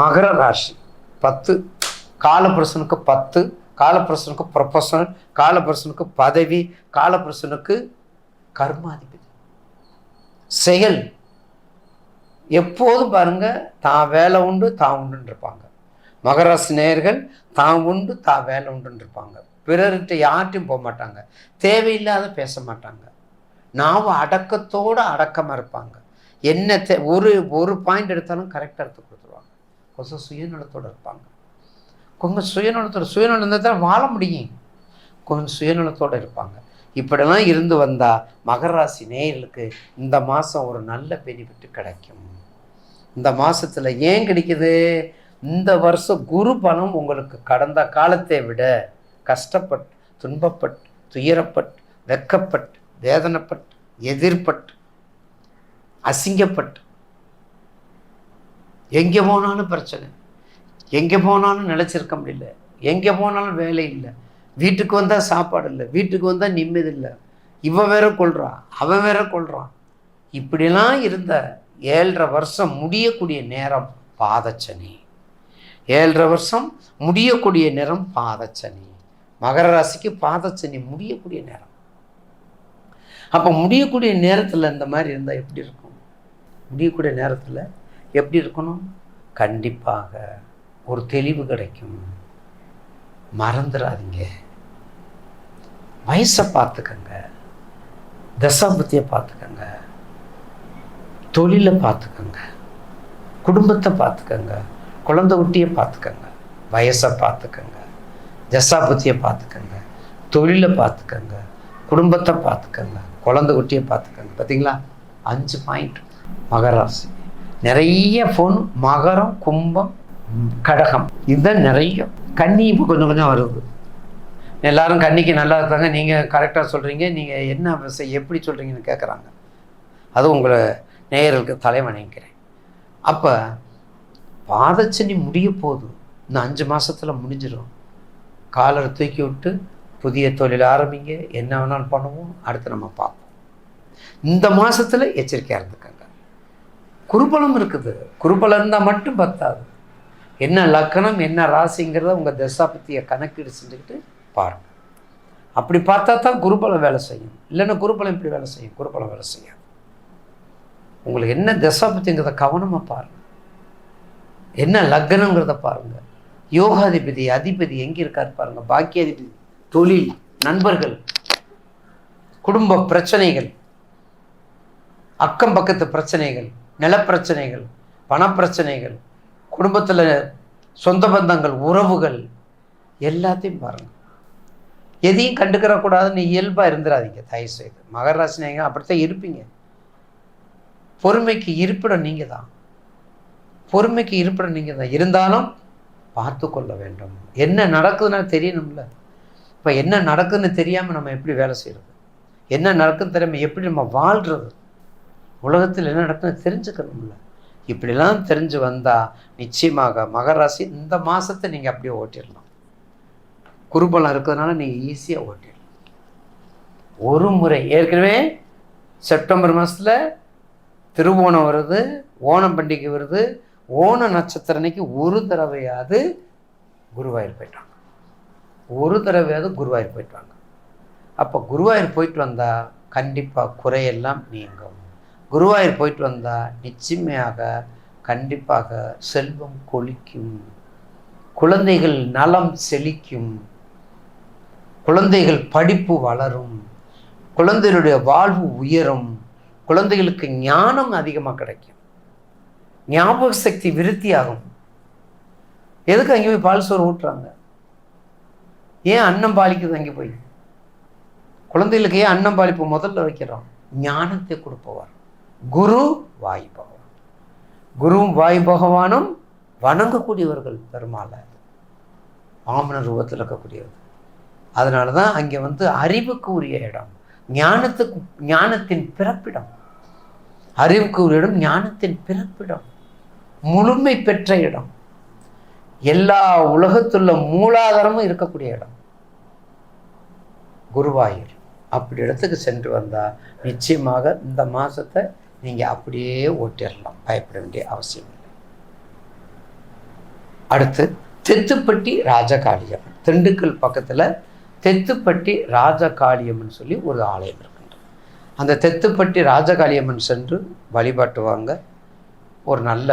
மகர ராசி. பத்து காலபுருஷனுக்கு பத்து காலபுருஷனுக்கு ப்ரொஃபஷனல் காலபுருஷனுக்கு பதவி காலபுருஷனுக்கு கர்மாதிபதி. செயல். எப்போதும் பாருங்க தான் வேலை உண்டு தான் உண்டுன்னு இருப்பாங்க மகராசி நேயர்கள் தான் உண்டு தான் வேலை உண்டுன்னு இருப்பாங்க பிறர்கிட்ட யார்ட்டையும் போக மாட்டாங்க. தேவையில்லாத பேச மாட்டாங்க. நாவ அடக்கத்தோடு அடக்கமாக இருப்பாங்க. என்ன தே ஒரு ஒரு பாயிண்ட் எடுத்தாலும் கரெக்டாக எடுத்து கொடுத்துருவாங்க. கொஞ்சம் சுயநலத்தோடு இருப்பாங்க. கொஞ்சம் சுயநலத்தோட சுயநலம் இருந்தால் தான் வாழ முடியும். கொஞ்சம் சுயநலத்தோடு இருப்பாங்க. இப்படிலாம் இருந்து வந்தால் மகராசி நேயர்களுக்கு இந்த மாதம் ஒரு நல்ல பெனிஃபிட் கிடைக்கும். இந்த மாதத்தில் ஏன் கிடைக்குது? இந்த வருஷம் குரு பலம் உங்களுக்கு கடந்த காலத்தை விட கஷ்டப்பட்டு துன்பப்பட்டு துயரப்பட்டு வெக்கப்பட்டு வேதனைப்பட்டு எதிர்பட்டு அசிங்கப்பட்டு எங்கே போனாலும் பிரச்சனை. எங்கே போனாலும் நிலச்சிருக்க முடியல. எங்கே போனாலும் வேலை இல்லை. வீட்டுக்கு வந்தால் சாப்பாடு இல்லை. வீட்டுக்கு வந்தால் நிம்மதி இல்லை. இவன் வேற கொள்கிறான் அவன் வேற கொள்கிறான் இப்படிலாம் இருந்த ஏழரை வருஷம் முடியக்கூடிய நேரம் பாதச்சனி. ஏழரை வருஷம் முடியக்கூடிய நேரம் பாதச்சனி. மகர ராசிக்கு பாதச்சனி முடியக்கூடிய நேரம். அப்போ முடியக்கூடிய நேரத்தில் இந்த மாதிரி இருந்தால் எப்படி இருக்கும்? முடியக்கூடிய நேரத்தில் எப்படி இருக்கணும்? கண்டிப்பாக ஒரு தெளிவு கிடைக்கும். மறந்துடாதீங்க வயசை பார்த்துக்கங்க. தசாபத்தியை பார்த்துக்கங்க. தொழிலை பார்த்துக்கங்க. குடும்பத்தை பார்த்துக்கங்க. குழந்தை குட்டியை பார்த்துக்கங்க. வயசை பார்த்துக்கங்க. தசாபத்தியை பார்த்துக்கங்க. தொழிலை பார்த்துக்கங்க. குடும்பத்தை பார்த்துக்கங்க. குழந்தை குட்டியை பார்த்துக்கங்க. பார்த்தீங்களா? அஞ்சு பாயிண்ட். மகராசி. நிறைய ஃபோன் மகரம் கும்பம் கடகம். இதுதான் நிறைய. கன்னி இப்போ கொஞ்சம் கொஞ்சம் வருது. எல்லாரும் கன்னிக்கு நல்லா இருக்காங்க. நீங்கள் கரெக்டாக சொல்கிறீங்க நீங்கள் என்ன விஷயம் எப்படி சொல்கிறீங்கன்னு கேட்குறாங்க அது உங்களை நேயர்களுக்கு தலை வணங்கிக்கிறேன் அப்போ பாதச்சனி முடிய போகுது. இந்த அஞ்சு மாதத்தில் முடிஞ்சிடும் காலரை தூக்கி விட்டு புதிய தொழில் ஆரம்பிங்க. என்ன வேணாலும் பண்ணுவோம். அடுத்து நம்ம பார்ப்போம். இந்த மாதத்தில் எச்சரிக்கையாக இருந்துக்கங்க. குருபலம் இருக்குது. குருபலம் இருந்தால் மட்டும் பத்தாது. என்ன லக்கணம் என்ன ராசிங்கிறத உங்கள் தசாபத்தியை கணக்கீடு செஞ்சுக்கிட்டு பாருங்க. அப்படி பார்த்தா தான் குருபலம் வேலை செய்யும். இல்லைன்னா குருபலம் இப்படி வேலை செய்யும். குருபலம் வேலை செய்யாது. உங்களுக்கு என்ன தசாபத்திங்கிறத கவனமாக பாருங்க. என்ன லக்னங்கிறத பாருங்க. யோகாதிபதி அதிபதி எங்கே இருக்கார் பாருங்க. பாக்கியாதிபதி தொழில் நண்பர்கள் குடும்ப பிரச்சனைகள் அக்கம் பக்கத்து பிரச்சனைகள் நிலப்பிரச்சனைகள் பணப்பிரச்சனைகள் குடும்பத்தில் சொந்த பந்தங்கள் உறவுகள் எல்லாத்தையும் பாருங்க. எதையும் கண்டுக்கிறக்கூடாதுன்னு இயல்பாக இருந்துடாதீங்க தயவு செய்து மகர ராசினியங்க அப்படித்தான் இருப்பீங்க. பொறுமைக்கு இருப்பிடம் நீங்கள் தான் பொறுமைக்கு இருப்பிடம் நீங்கள் தான் இருந்தாலும் பார்த்து கொள்ள வேண்டும். என்ன நடக்குதுன்னா தெரியணும்ல. இப்போ என்ன நடக்குதுன்னு தெரியாமல் நம்ம எப்படி வேலை செய்கிறது என்ன நடக்குதுன்னு தெரியாமல் எப்படி நம்ம வாழ்கிறது உலகத்தில் என்ன நடக்குதுன்னு தெரிஞ்சுக்கணும்ல. இப்படிலாம் தெரிஞ்சு வந்தால் நிச்சயமாக மகராசி இந்த மாதத்தை நீங்கள் அப்படியே ஓட்டிடலாம். குருபலம் இருக்கிறதுனால நீங்கள் ஈஸியாக ஓட்டிடலாம். ஒரு முறை ஏற்கனவே செப்டம்பர் மாதத்தில் திருவோணம் வருது ஓணம் பண்டிகை வருது ஓண நட்சத்திர அன்னைக்கு ஒரு தடவையாவது குருவாயூர் போயிட்டாங்க. ஒரு தடவையாவது குருவாயூர் போயிட்டு வாங்க அப்போ குருவாயூர் போயிட்டு வந்தால் கண்டிப்பாக குறையெல்லாம் நீங்கும். குருவாயூர் போயிட்டு வந்தால் நிச்சயமையாக கண்டிப்பாக செல்வம் கொளிக்கும். குழந்தைகள் நலம் செழிக்கும். குழந்தைகள் படிப்பு வளரும். குழந்தைகளுடைய வாழ்வு உயரும். குழந்தைகளுக்கு ஞானம் அதிகமாக கிடைக்கும். ஞாபக சக்தி விருத்தியாகும். எதுக்கு அங்கே போய் பால் சோறு ஊட்டுறாங்க? ஏன் அன்னம் பாலிக்குது அங்கே போய்? குழந்தைகளுக்கு ஏன் அன்னம் பாலிப்பு முதல்ல வைக்கிறோம்? ஞானத்தை கொடுப்பவர். குரு வாய் பகவான். குருவும் வாய் பகவானும் வணங்கக்கூடியவர்கள் பெருமாளை வாமன ரூபத்தில் இருக்கக்கூடியவர். அதனால தான் அங்கே வந்து அறிவுக்கு உரிய இடம். ஞானத்துக்கு ஞானத்தின் பிறப்பிடம். அறிவுக்கு உரிய இடம் ஞானத்தின் பிறப்பிடம். முழுமை பெற்ற இடம். எல்லா உலகத்துள்ள மூலாதாரமும் இருக்கக்கூடிய இடம். குருவாயூர். அப்படி இடத்துக்கு சென்று வந்தால் நிச்சயமாக இந்த மாதத்தை நீங்கள் அப்படியே ஓட்டிடலாம் பயப்பட வேண்டிய அவசியம் இல்லை. அடுத்து தெத்துப்பட்டி ராஜகாளியம்மன். திண்டுக்கல் பக்கத்தில் தெத்துப்பட்டி ராஜகாளியம்மன் சொல்லி ஒரு ஆலயம் இருக்கின்றது. அந்த தெத்துப்பட்டி ராஜகாளியம்மன் சென்று வழிபாட்டுவாங்க. ஒரு நல்ல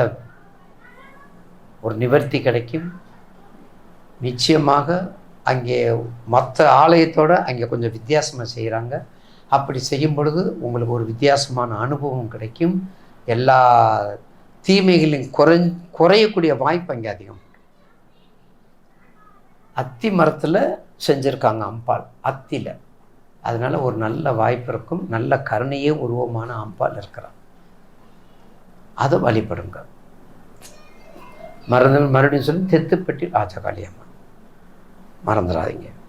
ஒரு நிவர்த்தி கிடைக்கும். நிச்சயமாக அங்கே மற்ற ஆலயத்தோடு அங்கே கொஞ்சம் வித்தியாசமாக செய்கிறாங்க அப்படி செய்யும் பொழுது உங்களுக்கு ஒரு வித்தியாசமான அனுபவம் கிடைக்கும். எல்லா தீமைகளையும் குறை குறையக்கூடிய வாய்ப்பு அங்கே அதிகம். அத்தி மரத்தில் செஞ்சுருக்காங்க அம்பாள் அத்தியில் அதனால் ஒரு நல்ல வாய்ப்பு இருக்கும். நல்ல கருணையே உருவமான அம்பாள் இருக்கிறான் அதை வழிபடுங்க மறந்து மறுபடியும் சொல்லி தெத்துப்பட்டி ராஜகாளி அம்மன் மறந்துடாதீங்க.